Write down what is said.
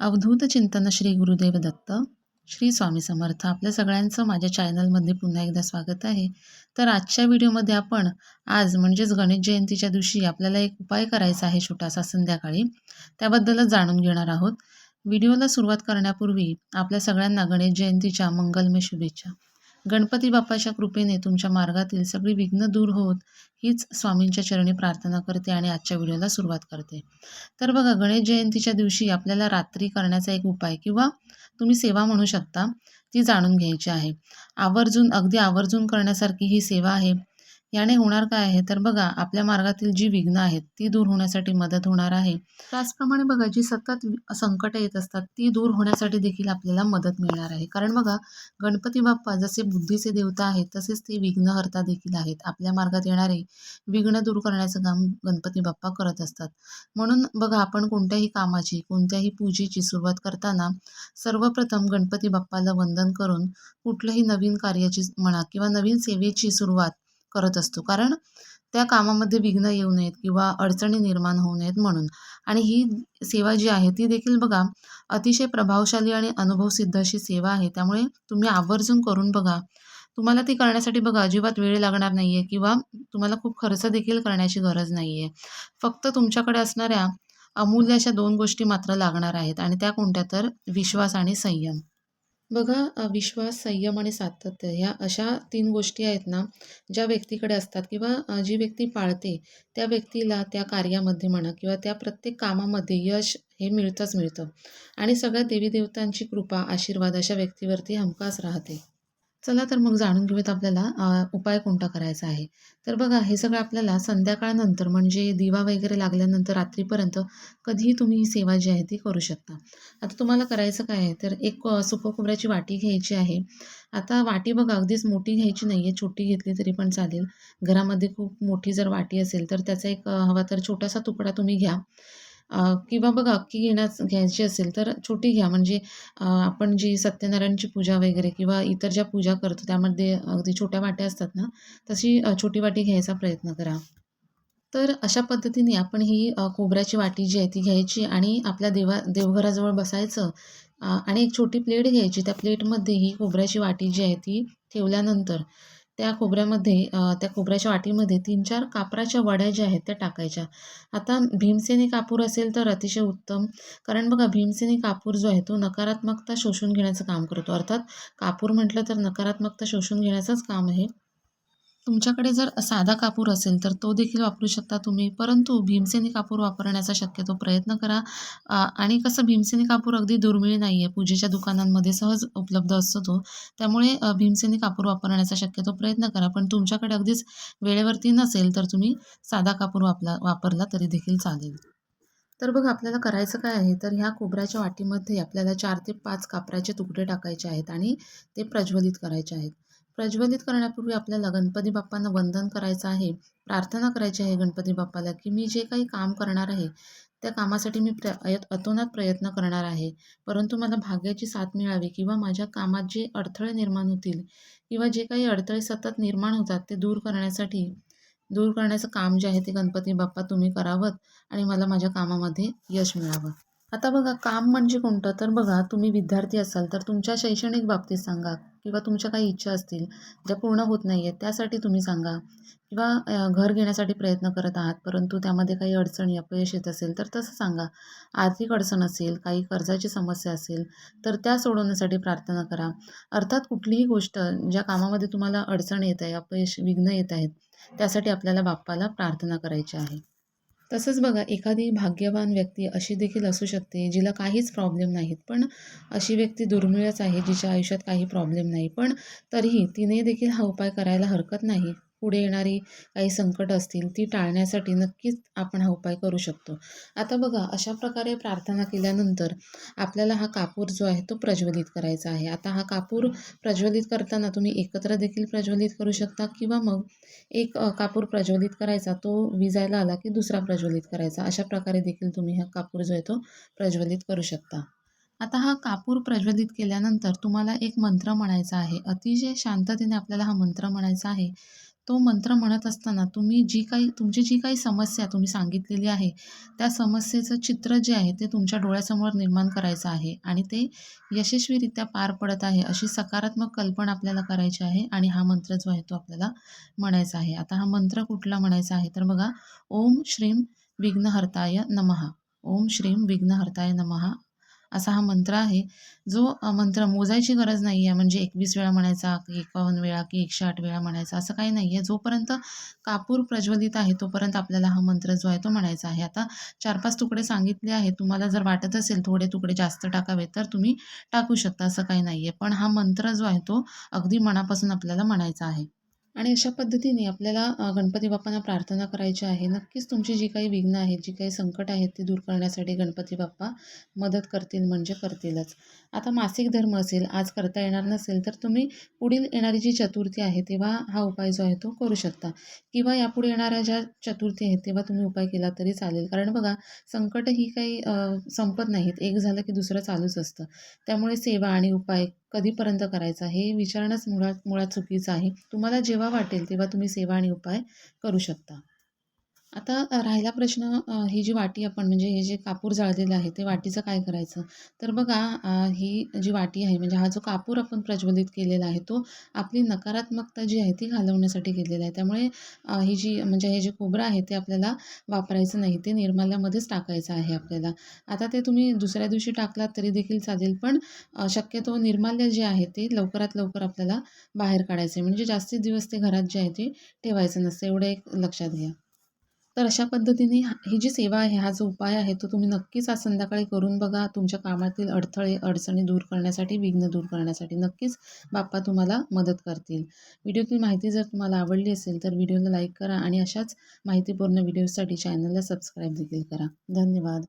अवधूत चिंतन श्री गुरुदेव दत्त श्री स्वामी समर्थ. आपल्या सगळ्यांचं माझ्या चॅनलमध्ये पुन्हा एकदा स्वागत आहे. तर आजच्या व्हिडिओमध्ये आपण आज म्हणजेच गणेश जयंतीच्या दिवशी आपल्याला एक उपाय करायचा आहे छोटासा संध्याकाळी. त्याबद्दलच जाणून घेणार आहोत. व्हिडिओला सुरुवात करण्यापूर्वी आपल्या सगळ्यांना गणेश जयंतीच्या मंगलमय शुभेच्छा. गणपती बाप्पाच्या कृपेने तुमच्या मार्गातील सगळी विघ्न दूर होत हीच स्वामींच्या चरणी प्रार्थना करते आणि आजच्या व्हिडिओला सुरुवात करते. तर बघा गणेश जयंतीच्या दिवशी आपल्याला रात्री करण्याचा एक उपाय किंवा तुम्ही सेवा म्हणू शकता ती जाणून घ्यायची आहे. आवर्जून अगदी आवर्जून करण्यासारखी ही सेवा आहे. याने होणार काय आहे? तर बघा आपल्या मार्गातील जी विघ्न आहेत ती दूर होण्यासाठी मदत होणार आहे. त्याचप्रमाणे बघा जी सतत संकटं येत असतात ती दूर होण्यासाठी देखील आपल्याला मदत मिळणार आहे. कारण बघा गणपती बाप्पा जसे बुद्धीचे देवता आहेत तसेच ते विघ्नहर्ता देखील आहेत. आपल्या मार्गात येणारे विघ्न दूर करण्याचं काम गणपती बाप्पा करत असतात. म्हणून बघा आपण कोणत्याही कामाची कोणत्याही पूजेची सुरुवात करताना सर्वप्रथम गणपती बाप्पाला वंदन करून कुठलंही नवीन कार्याची म्हणा किंवा नवीन सेवेची सुरुवात करत असतो. कारण त्या कामामध्ये विघ्न येऊ नयेत किंवा अडचणी निर्माण होऊ नयेत म्हणून. आणि ही सेवा जी आहे ती देखील बघा अतिशय प्रभावशाली आणि अनुभवसिद्ध अशी सेवा आहे. त्यामुळे तुम्ही आवर्जून करून बघा. तुम्हाला ती करण्यासाठी बघा अजिबात वेळ लागणार नाही आहे किंवा तुम्हाला खूप खर्च देखील करण्याची गरज नाही आहे फक्त तुमच्याकडे असणाऱ्या अमूल्य अशा दोन गोष्टी मात्र लागणार आहेत. आणि त्या कोणत्या तर? विश्वास आणि संयम. बघा विश्वास संयम आणि सातत्य ह्या अशा तीन गोष्टी आहेत ना ज्या व्यक्तीकडे असतात किंवा जी व्यक्ती पाळते त्या व्यक्तीला त्या कार्यामध्ये म्हणा किंवा त्या प्रत्येक कामामध्ये यश हे मिळतंच मिळतं. आणि सगळ्या देवी देवतांची कृपा आशीर्वाद अशा व्यक्तीवरती हमखास राहते. चला तर मग जाणून घेऊयात आपल्याला उपाय कोणता करायचा आहे. तर बघा हे सगळं आपल्याला संध्याकाळनंतर म्हणजे दिवा वगैरे लागल्यानंतर रात्रीपर्यंत कधीही तुम्ही ही सेवा जी आहे ती करू शकता. आता तुम्हाला करायचं काय आहे? तर एक अ, सुकं खोबऱ्याची वाटी घ्यायची आहे. आता वाटी बघा अगदीच मोठी घ्यायची नाही आहे छोटी घेतली तरी पण चालेल. घरामध्ये खूप मोठी जर वाटी असेल तर त्याचा एक हवा तर छोटासा तुकडा तुम्ही घ्या. किंवा बघा अक्की घेण्यास घ्यायची असेल तर छोटी घ्या. म्हणजे आपण जी सत्यनारायणची पूजा वगैरे किंवा इतर ज्या पूजा करतो त्यामध्ये अगदी छोट्या वाट्या असतात ना तशी छोटी वाटी घ्यायचा प्रयत्न करा. तर अशा पद्धतीने आपण ही खोबऱ्याची वाटी जी आहे ती घ्यायची आणि आपल्या देवा देवघराजवळ बसायचं आणि एक छोटी प्लेट घ्यायची. त्या प्लेटमध्ये ही खोबऱ्याची वाटी जी आहे ती ठेवल्यानंतर त्या खोबऱ्यामध्ये त्या खोबऱ्याच्या वाटीमध्ये तीन चार कापराच्या वड्या ज्या आहेत त्या टाकायच्या. आता भीमसेनी कापूर असेल तर अतिशय उत्तम कारण बघा भीमसेनी कापूर जो आहे तो नकारात्मकता शोषून घेण्याचं काम करतो. अर्थात कापूर म्हटलं तर नकारात्मकता शोषून घेण्याचंच काम आहे. तुमच्याकडे जर साधा कापूर असेल तर तो देखील वापरू शकता तुम्ही. परंतु भीमसेनी कापूर वापरण्याचा शक्यतो प्रयत्न करा. आणि कसं भीमसेनी कापूर अगदी दुर्मिळ नाही आहे पूजेच्या दुकानांमध्ये सहज उपलब्ध असतो तो. त्यामुळे भीमसेनी कापूर वापरण्याचा शक्यतो प्रयत्न करा. पण तुमच्याकडे अगदीच वेळेवरती नसेल तर तुम्ही साधा कापूर वापला वापरला तरी देखील चालेल. तर बघा आपल्याला करायचं काय आहे? तर ह्या खोबऱ्याच्या वाटीमध्ये आपल्याला चार ते पाच कापराचे तुकडे टाकायचे आहेत आणि ते प्रज्वलित करायचे आहेत. प्रज्वलित करण्यापूर्वी आपल्याला गणपती बाप्पांना वंदन करायचं आहे प्रार्थना करायची आहे गणपती बाप्पाला की मी जे काही काम करणार आहे त्या कामासाठी मी प्र अयत अतोनात प्रयत्न करणार आहे. परंतु मला भाग्याची साथ मिळावी किंवा माझ्या कामात जे अडथळे निर्माण होतील किंवा जे काही अडथळे सतत निर्माण होतात ते दूर करण्यासाठी दूर करण्याचं काम जे आहे ते गणपती बाप्पा तुम्ही करावं आणि मला माझ्या कामामध्ये यश मिळावं. आता बघा काम म्हणजे कोणतं? तर बघा तुम्ही विद्यार्थी असाल तर तुमच्या शैक्षणिक बाबतीत सांगा. किंवा तुमच्या काही इच्छा असतील ज्या पूर्ण होत नाही आहेत त्यासाठी तुम्ही सांगा. किंवा घर घेण्यासाठी प्रयत्न करत आहात परंतु त्यामध्ये काही अडचणी अपयश येत असेल तर तसं सांगा. आर्थिक अडचण असेल काही कर्जाची समस्या असेल तर त्या सोडवण्यासाठी प्रार्थना करा. अर्थात कुठलीही गोष्ट ज्या कामामध्ये तुम्हाला अडचण येत आहे अपयश विघ्न येत आहेत त्यासाठी आपल्याला बाप्पाला प्रार्थना करायची आहे. तसंच बघा एखादी भाग्यवान व्यक्ती अशी देखील असू शकते जिला काहीच प्रॉब्लेम नाहीत. पण अशी व्यक्ती दुर्मिळच आहे जिच्या आयुष्यात काही प्रॉब्लेम नाही. पण तरीही तिने देखील हा उपाय करायला हरकत नाही. पुढे येणारी काही संकट असतील ती टाळण्यासाठी नक्कीच आपण हा उपाय करू शकतो. आता बघा अशा प्रकारे प्रार्थना केल्यानंतर आपल्याला हा कापूर जो आहे तो प्रज्वलित करायचा आहे. आता हा कापूर प्रज्वलित करताना तुम्ही एकत्र देखील प्रज्वलित करू शकता किंवा मग एक कापूर प्रज्वलित करायचा तो विजायला आला की दुसरा प्रज्वलित करायचा. अशा प्रकारे देखील तुम्ही हा कापूर जो आहे तो प्रज्वलित करू शकता. आता हा कापूर प्रज्वलित केल्यानंतर तुम्हाला एक मंत्र म्हणायचा आहे. अतिशय शांततेने आपल्याला हा मंत्र म्हणायचा आहे. तो मंत्र म्हणत असताना तुम्ही जी काही तुमची जी काही समस्या तुम्ही सांगितलेली आहे त्या समस्येचं चित्र जे आहे ते तुमच्या डोळ्यासमोर निर्माण करायचं आहे आणि ते यशस्वीरित्या पार पडत आहे अशी सकारात्मक कल्पना आपल्याला करायची आहे आणि हा मंत्र जो आहे तो आपल्याला म्हणायचा आहे. आता हा मंत्र कुठला म्हणायचा आहे? तर बघा ओम श्रीम विघ्नहर्ताय नमः. ओम श्रीम विघ्नहर्ताय नमः. असा हा मंत्र आहे. जो मंत्र मोजायची गरज नाही आहे म्हणजे एकवीस वेळा म्हणायचा की एकावन्न वेळा की एकशे आठ वेळा म्हणायचा असं काही नाही आहे जोपर्यंत कापूर प्रज्वलित आहे तोपर्यंत आपल्याला हा मंत्र जो आहे तो म्हणायचा आहे. आता चार पाच तुकडे सांगितले आहेत. तुम्हाला जर वाटत असेल थोडे तुकडे जास्त टाकावे तर तुम्ही टाकू शकता असं काही नाही आहे पण हा मंत्र जो आहे तो अगदी मनापासून आपल्याला म्हणायचा आहे. आणि अशा पद्धतीने आपल्याला गणपती बाप्पांना प्रार्थना करायची आहे. नक्कीच तुमची जी काही विघ्न आहेत जी काही संकट आहेत ती दूर करण्यासाठी गणपती बाप्पा मदत करतील म्हणजे करतीलच. आता मासिक धर्म असेल आज करता येणार नसेल तर तुम्ही पुढील येणारी जी चतुर्थी आहे तेव्हा हा उपाय जो आहे तो करू शकता. किंवा यापुढे येणाऱ्या ज्या चतुर्थी आहेत तेव्हा तुम्ही उपाय केला तरी चालेल. कारण बघा संकट ही काही संपत नाहीत. एक झालं की दुसरं चालूच असतं. त्यामुळे सेवा आणि उपाय कधीपर्यंत करायचा हे विचारणंच मुळात मुळात चुकीचं आहे. तुम्हाला जेव्हा वाटेल तेव्हा तुम्ही सेवा आणि उपाय करू शकता. आता राहिला प्रश्न अ, ही जी वाटी आपण म्हणजे हे जे कापूर जाळलेलं आहे ते वाटीचं काय करायचं? तर बघा अ, ही जी वाटी आहे म्हणजे हा जो कापूर आपण प्रज्वलित केलेला आहे तो आपली नकारात्मकता जी आहे ती घालवण्यासाठी केलेला आहे. त्यामुळे अ, ही जी म्हणजे हे जे खोबरं आहे ते आपल्याला वापरायचं नाही ते निर्माल्यामध्येच टाकायचं आहे आपल्याला. आता ते तुम्ही दुसऱ्या दिवशी टाकलात तरी देखील चालेल पण अ, शक्यतो निर्माल्य जे आहे ते लवकरात लवकर आपल्याला बाहेर काढायचं आहे. म्हणजे जास्तीत दिवस ते घरात जे आहे ते ठेवायचं नसतं एवढं एक लक्षात घ्या. तर अशा पद्धतीने ही जी सेवा आहे हा जो उपाय आहे तो तुम्ही नक्कीच आज संध्याकाळी करून बघा. तुमच्या कामातील अडथळे अडचणी दूर करण्यासाठी विघ्न दूर करण्यासाठी नक्कीच बाप्पा तुम्हाला मदत करतील. व्हिडिओतील माहिती जर तुम्हाला आवडली असेल तर व्हिडिओला लाईक करा आणि अशाच माहितीपूर्ण व्हिडिओसाठी चॅनलला सबस्क्राईब देखील करा. धन्यवाद.